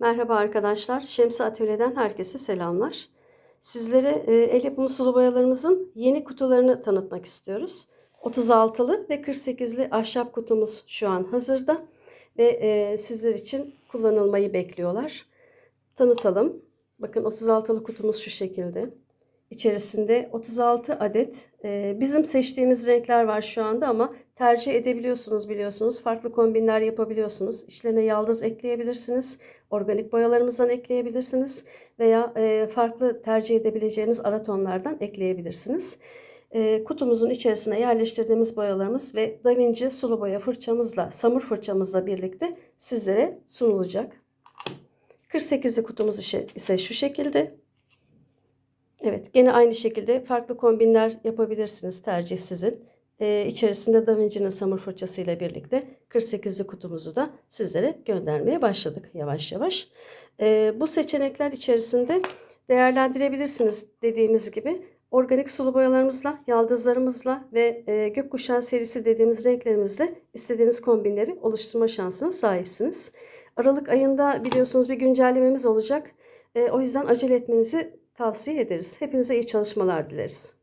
Merhaba arkadaşlar. Şemsi Atölye'den herkese selamlar. Sizlere e, el yapımı sulu boyalarımızın yeni kutularını tanıtmak istiyoruz. 36'lı ve 48'li ahşap kutumuz şu an hazırda ve e, sizler için kullanılmayı bekliyorlar. Tanıtalım. Bakın 36'lı kutumuz şu şekilde. İçerisinde 36 adet e, bizim seçtiğimiz renkler var şu anda ama tercih edebiliyorsunuz biliyorsunuz. Farklı kombinler yapabiliyorsunuz. İçlerine yaldız ekleyebilirsiniz. Organik boyalarımızdan ekleyebilirsiniz. Veya e, farklı tercih edebileceğiniz ara tonlardan ekleyebilirsiniz. E, kutumuzun içerisine yerleştirdiğimiz boyalarımız ve Da Vinci sulu boya fırçamızla, samur fırçamızla birlikte sizlere sunulacak. 48'li kutumuz ise- şu şekilde. Evet, gene aynı şekilde farklı kombinler yapabilirsiniz. Tercih sizin. Ee, içerisinde Da Vinci'nin samur fırçası ile birlikte 48'li kutumuzu da sizlere göndermeye başladık yavaş yavaş. Ee, bu seçenekler içerisinde değerlendirebilirsiniz dediğimiz gibi. Organik sulu boyalarımızla, yaldızlarımızla ve e, gökkuşağı serisi dediğimiz renklerimizle istediğiniz kombinleri oluşturma şansına sahipsiniz. Aralık ayında biliyorsunuz bir güncellememiz olacak. E, o yüzden acele etmenizi tavsiye ederiz. Hepinize iyi çalışmalar dileriz.